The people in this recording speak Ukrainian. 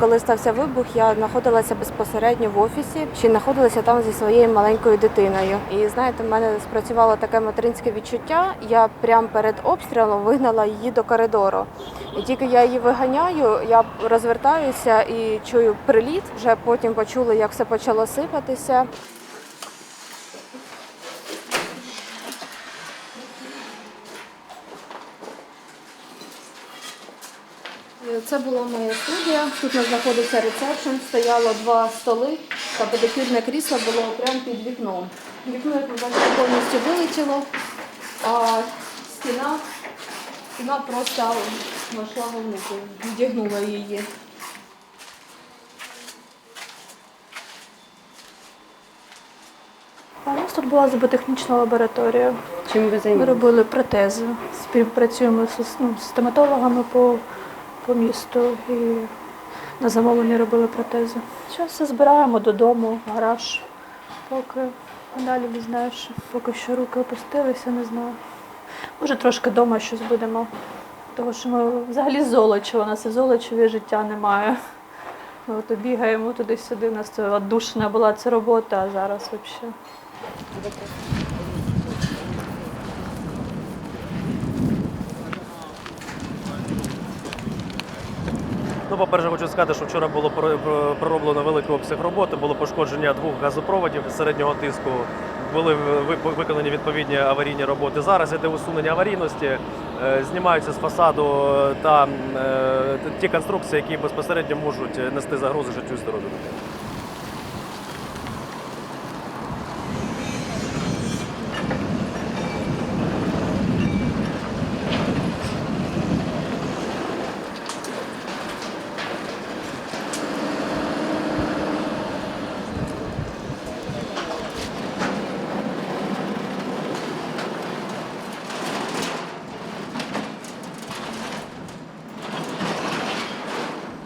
Коли стався вибух, я знаходилася безпосередньо в офісі, й знаходилася там зі своєю маленькою дитиною. І знаєте, в мене спрацювало таке материнське відчуття. Я прямо перед обстрілом вигнала її до коридору. І тільки я її виганяю, я розвертаюся і чую приліт. Вже потім почула, як все почало сипатися. Це була моя студія. Тут у нас знаходився ресепшн, стояло два столи та педикюрне крісло було прямо під вікном. Вікно, як ви бачите, повністю вилетіло, а стіна, стіна просто знайшла головнику, відігнула її. У нас тут була зуботехнічна лабораторія. Чим ви Ми робили протези. Співпрацюємо з ну, з стоматологами по, по місту і на замовлення робили протези. Зараз все збираємо додому, в гараж. Поки далі що поки що руки опустилися, не знаю. Може, трошки вдома щось будемо. Тому що ми взагалі з Золочева, у нас і Золочеві життя немає. Ми от бігаємо туди-сюди, у нас це отдушина була ця робота, а зараз взагалі. Ну, по-перше, хочу сказати, що вчора було про- про- пророблено великий обсяг роботи, було пошкодження двох газопроводів середнього тиску. Були виконані відповідні аварійні роботи. Зараз іде усунення аварійності, е, знімаються з фасаду та е, ті конструкції, які безпосередньо можуть нести загрози життю і здоров'ю.